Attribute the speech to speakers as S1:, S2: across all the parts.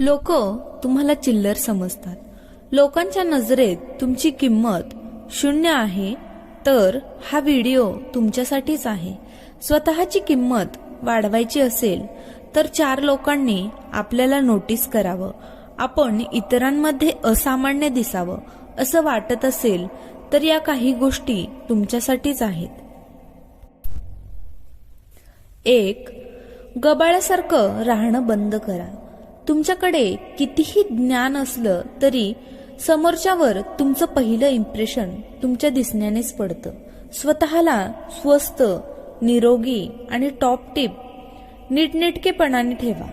S1: लोक तुम्हाला चिल्लर समजतात. लोकांच्या नजरेत तुमची किंमत शून्य आहे तर हा व्हिडिओ तुमच्यासाठीच आहे. स्वतःची किंमत वाढवायची असेल तर चार लोकांनी आपल्याला नोटीस करावं. आपण इतरांमध्ये असामान्य दिसावं असं वाटत असेल तर या काही गोष्टी तुमच्यासाठीच आहेत. एक गबाळासारखं राहणं बंद करा. तुमच्याकडे कितीही ज्ञान असलं तरी समोरच्यावर तुमचं पहिलं इम्प्रेशन तुमच्या दिसण्यानेच पडतं. स्वतःला स्वस्त निरोगी आणि टॉप टिप नीटनेटकेपणाने ठेवा.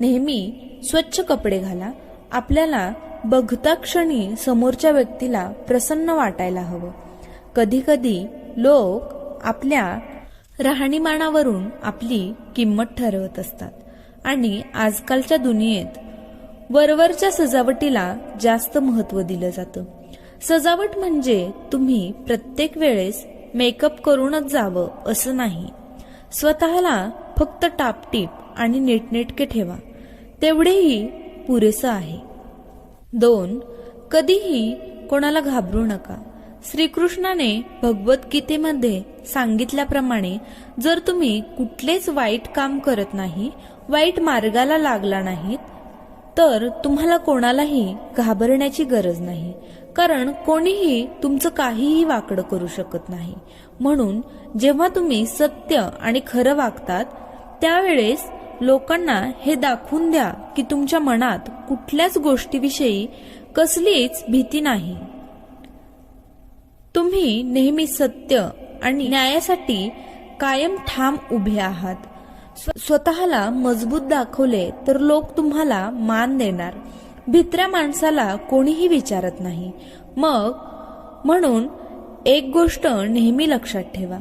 S1: नेहमी स्वच्छ कपडे घाला. आपल्याला बघता क्षणी समोरच्या व्यक्तीला प्रसन्न वाटायला हवं. कधीकधी लोक आपल्या राहणीमानावरून आपली किंमत ठरवत असतात. आणि आजकालच्या दुनियेत वरवरच्या सजावटीला जास्त महत्त्व दिलं जातं. सजावट म्हणजे तुम्ही प्रत्येक वेळेस मेकअप करूनच जावं असं नाही. स्वतःला फक्त टापटीप आणि नीटनेटके ठेवा. तेवढेही पुरेसं आहे. दोन कधीही कोणाला घाबरू नका. श्रीकृष्णाने भगवद्गीतेमध्ये सांगितल्याप्रमाणे जर तुम्ही कुठलेच वाईट काम करत नाही वाईट मार्गाला लागला नाहीत तर तुम्हाला कोणालाही घाबरण्याची गरज नाही कारण कोणीही तुमचं काहीही वाकडं करू शकत नाही. म्हणून जेव्हा तुम्ही सत्य आणि खरं वागतात त्यावेळेस लोकांना हे दाखवून द्या की तुमच्या मनात कुठल्याच गोष्टीविषयी कसलीच भीती नाही. तुम्ही नेहमी सत्य आणि न्यायासाठी कायम ठाम उभे आहात. स्वतःला मजबूत दाखवले तर लोक तुम्हाला मान देणार. भित्र्या माणसाला कोणीही विचारत नाही. मग म्हणून एक गोष्ट नेहमी लक्षात ठेवा.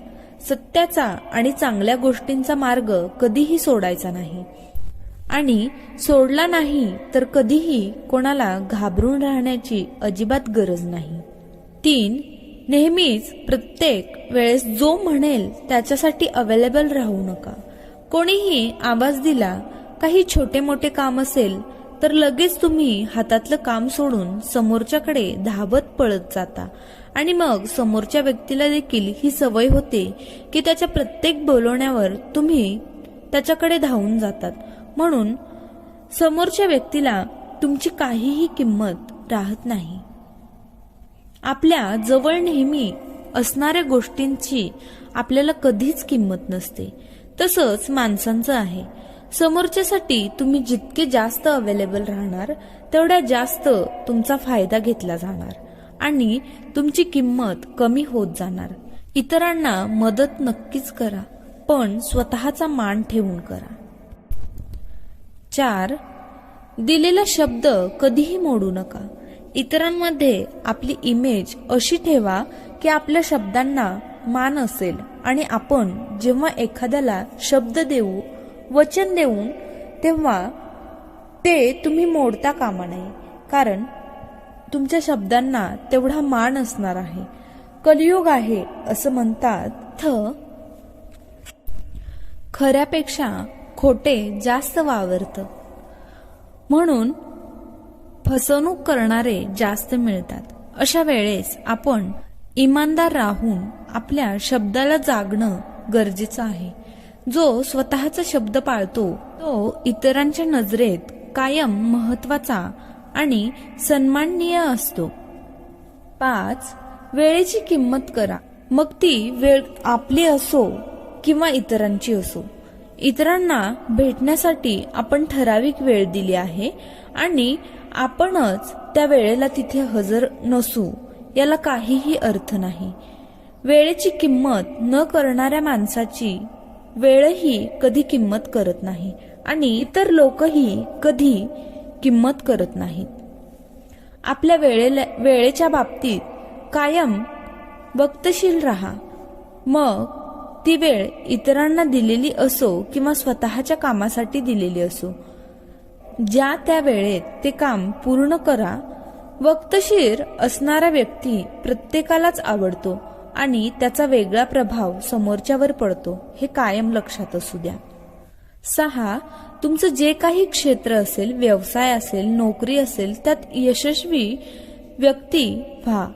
S1: सत्याचा आणि चांगल्या गोष्टींचा मार्ग कधीही सोडायचा नाही. आणि सोडला नाही तर कधीही कोणाला घाबरून राहण्याची अजिबात गरज नाही. तीन नेहमीच प्रत्येक वेळेस जो म्हणेल त्याच्यासाठी अवेलेबल राहू नका. कोणीही आवाज दिला काही छोटे मोठे काम असेल तर लगेच तुम्ही हातातलं काम सोडून समोरच्याकडे धावत पळत जाता. आणि मग समोरच्या व्यक्तीला देखील ही सवय होते की त्याच्या प्रत्येक बोलवण्यावर तुम्ही त्याच्याकडे धावून जातात. म्हणून समोरच्या व्यक्तीला तुमची काहीही किंमत राहत नाही. आपल्या जवळ नेहमी असणाऱ्या गोष्टींची आपल्याला कधीच किंमत नसते. तसंच माणसांचं आहे. समोरच्यासाठी तुम्ही जितके जास्त अवेलेबल राहणार तेवढ्या जास्त तुमचा फायदा घेतला जाणार आणि तुमची किंमत कमी होत जाणार. इतरांना मदत नक्कीच करा पण स्वतःचा मान ठेवून करा. चार दिलेला शब्द कधीही मोडू नका. इतरांमध्ये आपली इमेज अशी ठेवा की आपल्या शब्दांना मान असेल. आणि आपण जेव्हा एखाद्याला शब्द देऊ वचन देऊन तेव्हा ते तुम्ही मोडता कामा नये कारण तुमच्या शब्दांना तेवढा मान असणार आहे. कलियुग आहे असं म्हणतात. थ. खऱ्यापेक्षा खोटे जास्त वावरतं. म्हणून फसवणूक करणारे जास्त मिळतात. अशा वेळेस आपण इमानदार राहून आपल्या शब्दाला जागणं गरजेचं आहे. जो स्वतःचा शब्द पाळतो तो इतरांच्या नजरेत कायम महत्त्वाचा आणि सन्माननीय असतो. पाच वेळेची किंमत करा. मग ती वेळ आपली असो किंवा इतरांची असो. इतरांना भेटण्यासाठी आपण ठराविक वेळ दिली आहे आणि आपणच त्या वेळेला तिथे हजर नसू याला काहीही अर्थ नाही. वेळेची किंमत न करणाऱ्या माणसाची वेळही कधी किंमत करत नाही आणि इतर लोकही कधी किंमत करत नाहीत. आपल्या वेळेला वेळेच्या बाबतीत कायम वक्तशील राहा. मग ती वेळ इतरांना दिलेली असो किंवा स्वतःच्या कामासाठी दिलेली असो ज्या त्या वेळेत ते काम पूर्ण करा. वक्तशीर असणारा व्यक्ती प्रत्येकालाच आवडतो. आणि त्याचा वेगळा प्रभाव समोरच्यावर पडतो हे कायम लक्षात असू द्या. सहा तुमचं जे काही क्षेत्र असेल व्यवसाय असेल नोकरी असेल त्यात यशस्वी व्यक्ती व्हा.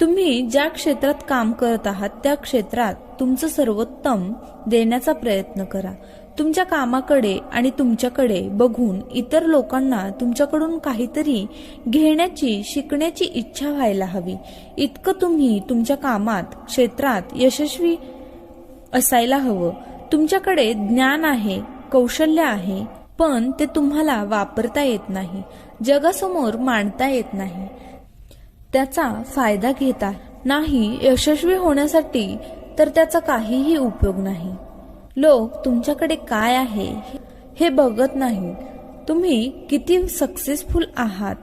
S1: तुम्ही ज्या क्षेत्रात काम करत आहात त्या क्षेत्रात तुमचं सर्वोत्तम देण्याचा प्रयत्न करा. तुमच्या कामाकडे आणि तुमच्याकडे बघून इतर लोकांना तुमच्याकडून काहीतरी घेण्याची शिकण्याची इच्छा व्हायला हवी. इतकं तुम्ही तुमच्या कामात क्षेत्रात यशस्वी असायला हवं. तुमच्याकडे ज्ञान आहे कौशल्य आहे पण ते तुम्हाला वापरता येत नाही. जगासमोर मांडता येत नाही. त्याचा फायदा घेता नाही यशस्वी होण्यासाठी तर त्याचा काहीही उपयोग नाही. लोक तुमच्याकडे काय आहे हे बघत नाही. तुम्ही किती सक्सेसफुल आहात?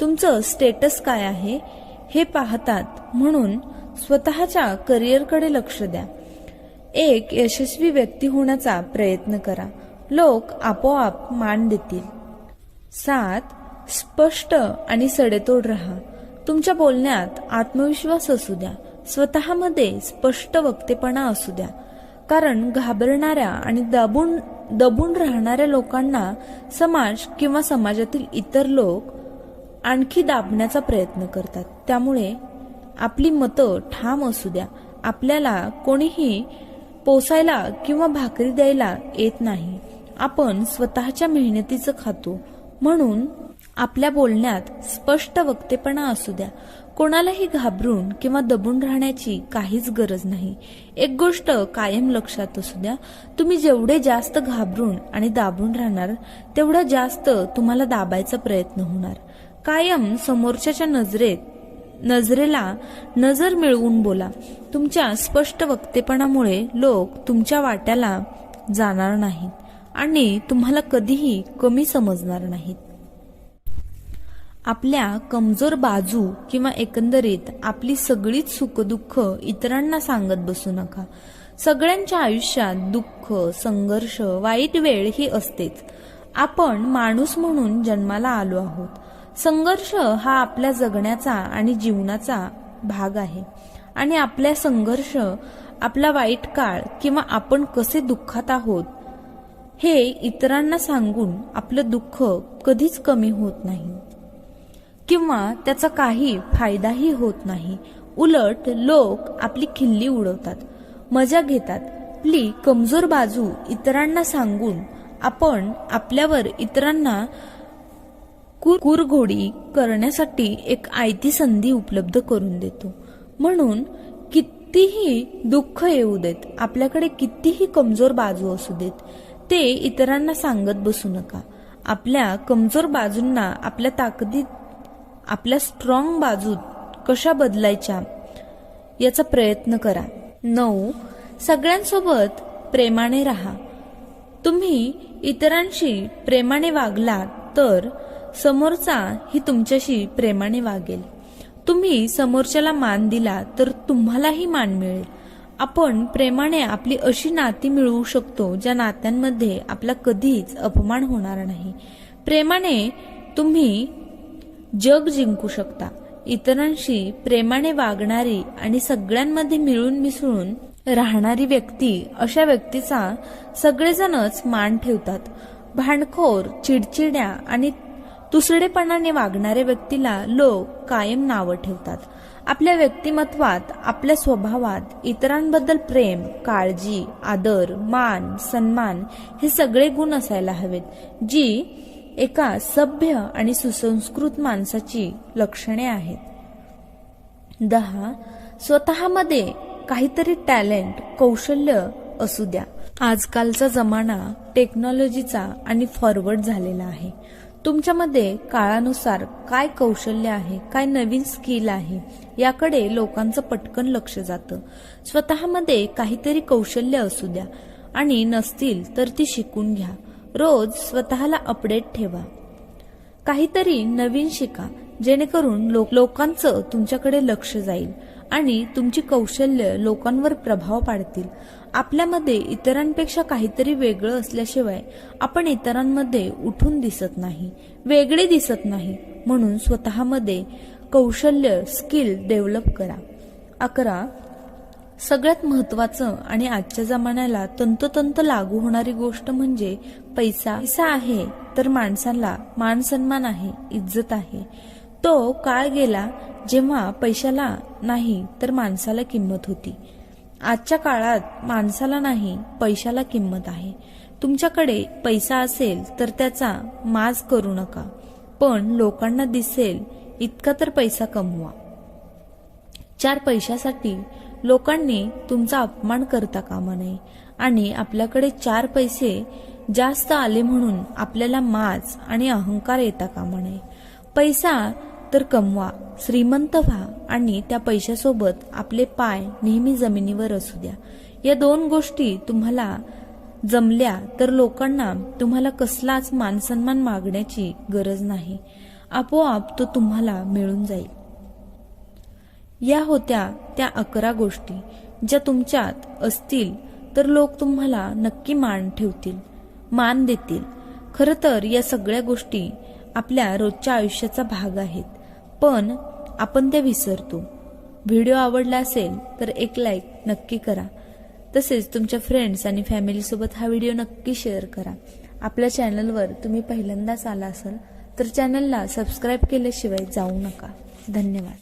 S1: तुमचं स्टेटस काय आहे? हे पाहतात. म्हणून स्वतःच्या करिअरकडे लक्ष द्या. एक यशस्वी व्यक्ती होण्याचा प्रयत्न करा. लोक आपोआप मान देतील. सात स्पष्ट आणि सडेतोड राहा. तुमच्या बोलण्यात आत्मविश्वास असू द्या. स्वतःमध्ये स्पष्ट वक्तेपणा असू द्या. कारण घाबरणाऱ्या आणि दबून दबून राहणाऱ्या लोकांना समाज किंवा समाजातील इतर लोक आणखी दाबण्याचा प्रयत्न करतात. त्यामुळे आपली मतं ठाम असू द्या. आपल्याला कोणीही पोसायला किंवा भाकरी द्यायला येत नाही. आपण स्वतःच्या मेहनतीचं खातो. म्हणून आपल्या बोलण्यात स्पष्ट वक्तेपणा असू द्या. कोणालाही घाबरून किंवा दबून राहण्याची काहीच गरज नाही. एक गोष्ट कायम लक्षात असू द्या तुम्ही जेवढे जास्त घाबरून आणि दाबून राहणार तेवढा जास्त तुम्हाला दाबायचा प्रयत्न होणार. कायम समोरच्याच्या नजरेत नजरेला नजर मिळवून बोला. तुमच्या स्पष्ट वक्तेपणामुळे लोक तुमच्या वाट्याला जाणार नाहीत आणि तुम्हाला कधीही कमी समजणार नाहीत. आपल्या कमजोर बाजू किंवा एकंदरीत आपली सगळीच सुखदुःख इतरांना सांगत बसू नका. सगळ्यांच्या आयुष्यात दुःख संघर्ष वाईट वेळ ही असतेच. आपण माणूस म्हणून जन्माला आलो आहोत. संघर्ष हा आपल्या जगण्याचा आणि जीवनाचा भाग आहे. आणि आपल्या संघर्ष आपला वाईट काळ किंवा आपण कसे दुःखात आहोत हे इतरांना सांगून आपलं दुःख कधीच कमी होत नाही. किंवा त्याचा काही फायदाही होत नाही. उलट लोक आपली खिल्ली उडवतात. मजा घेतात. आपली कमजोर बाजू इतरांना सांगून आपण आपल्यावर इतरांना कुरघोडी करण्यासाठी एक आयती संधी उपलब्ध करून देतो. म्हणून कितीही दुःख येऊ देत आपल्याकडे कितीही कमजोर बाजू असू देत ते इतरांना सांगत बसू नका. आपल्या कमजोर बाजूंना आपल्या ताकदीत आपल्या स्ट्रॉंग बाजूत कशा बदलायच्या याचा प्रयत्न करा. नऊ सगळ्यांसोबत प्रेमाने राहा. तुम्ही इतरांशी प्रेमाने वागलात तर समोरचा ही तुमच्याशी प्रेमाने वागेल. तुम्ही समोरच्याला मान दिला तर तुम्हालाही मान मिळेल. आपण प्रेमाने आपली अशी नाती मिळवू शकतो ज्या नात्यांमध्ये आपला कधीच अपमान होणार नाही. प्रेमाने तुम्ही जग जिंकू शकता. इतरांशी प्रेमाने वागणारी आणि सगळ्यांमध्ये मिळून मिसळून राहणारी व्यक्ती अशा व्यक्तीचा सगळेजणच मान ठेवतात. भांडखोर चिडचिड्या आणि तुसडेपणाने वागणाऱ्या व्यक्तीला लोक कायम नावं ठेवतात. आपल्या व्यक्तिमत्वात आपल्या स्वभावात इतरांबद्दल प्रेम काळजी आदर मान सन्मान हे सगळे गुण असायला हवेत जी एका सभ्य आणि सुसंस्कृत माणसाची लक्षणे आहेत. दहा स्वतःमध्ये काहीतरी टॅलेंट कौशल्य असू द्या. आजकालचा जमाना टेक्नॉलॉजीचा आणि फॉरवर्ड झालेला आहे. तुमच्यामध्ये काळानुसार काय कौशल्य आहे काय नवीन स्किल आहे याकडे लोकांचं पटकन लक्ष जातं. स्वतःमध्ये काहीतरी कौशल्य असू द्या आणि नसतील तर ती शिकून घ्या. रोज स्वतःला अपडेट ठेवा. काहीतरी नवीन शिका जेणेकरून लोक लोकांचं तुमच्याकडे लक्ष जाईल आणि तुमची कौशल्य लोकांवर प्रभाव पाडतील. आपल्यामध्ये इतरांपेक्षा काहीतरी वेगळं असल्याशिवाय आपण इतरांमध्ये उठून दिसत नाही वेगळे दिसत नाही म्हणून स्वतःमध्ये कौशल्य स्किल डेव्हलप करा. अकरा सगळ्यात महत्वाचं आणि आजच्या जमान्याला तंतोतंत लागू होणारी गोष्ट म्हणजे पैसा. पैसा आहे तर माणसाला मान सन्मान आहे इज्जत आहे. तो काळ गेला जेव्हा पैशाला नाही तर माणसाला किंमत होती. आजच्या काळात माणसाला नाही पैशाला किंमत आहे. तुमच्याकडे पैसा असेल तर त्याचा माज करू नका. पण लोकांना दिसेल इतका तर पैसा कमवा. चार पैशासाठी लोकांनी तुमचा अपमान करता कामा नये. आणि आपल्याकडे चार पैसे जास्त आले म्हणून आपल्याला माज आणि अहंकार येता कामा नये. पैसा तर कमवा श्रीमंत व्हा आणि त्या पैशासोबत आपले पाय नेहमी जमिनीवर असू द्या. या दोन गोष्टी तुम्हाला जमल्या तर लोकांना तुम्हाला कसलाच मानसन्मान मागण्याची गरज नाही. आपोआप तो तुम्हाला मिळून जाईल. या होत्या त्या अकरा गोष्टी ज्या तुमच्यात असतील तर लोक तुम्हाला नक्की मान ठेवतील मान देतील. खरं तर या सगळ्या गोष्टी आपल्या रोजच्या आयुष्याचा भाग आहेत पण आपण त्या विसरतो. व्हिडिओ आवडला असेल तर एक लाईक नक्की करा. तसेच तुमच्या फ्रेंड्स आणि फॅमिलीसोबत हा व्हिडिओ नक्की शेअर करा. आपल्या चॅनलवर तुम्ही पहिल्यांदाच आला असाल तर चॅनलला सबस्क्राईब केल्याशिवाय जाऊ नका. धन्यवाद.